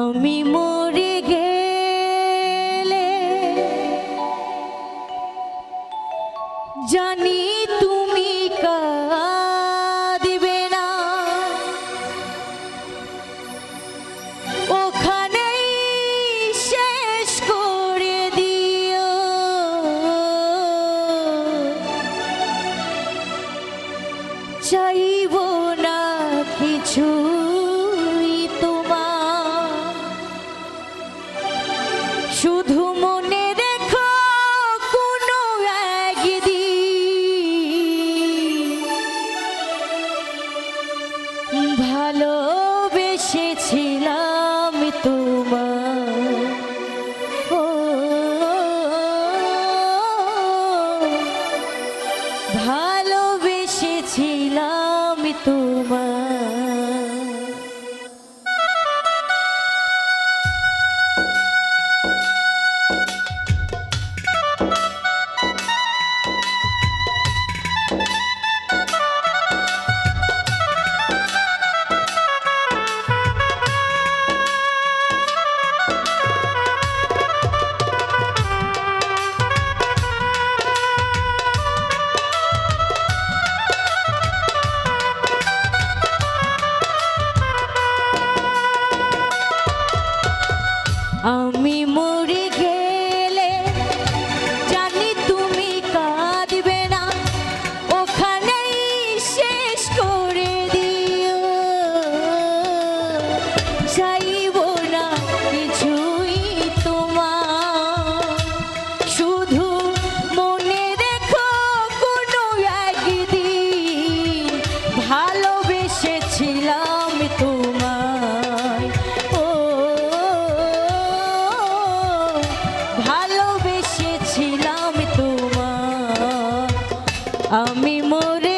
আমি মরে গেলে জানি তুমি কাঁদিবে না। ওখানেই শেষ করে দিও। চাইব না কিছুই আমি মোরে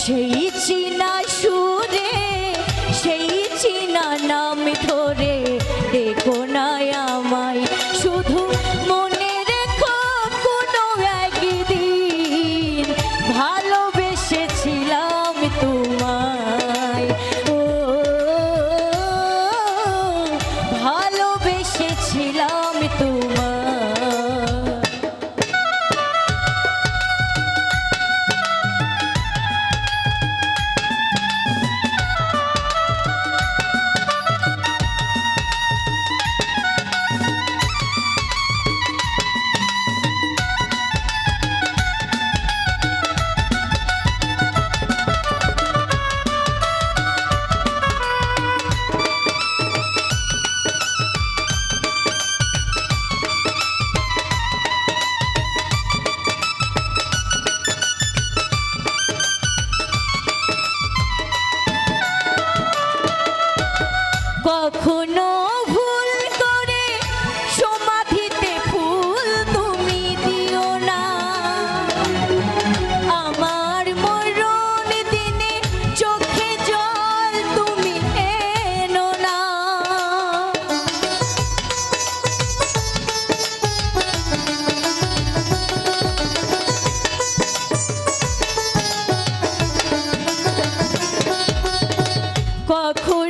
সেই চিনা কখনো ভুল করে সমাধিতে ফুল তুমি দিও না। আমার মরণ দিনে চোখে জল তুমি এনো না। কখন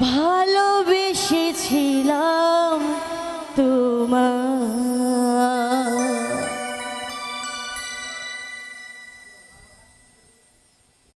ভা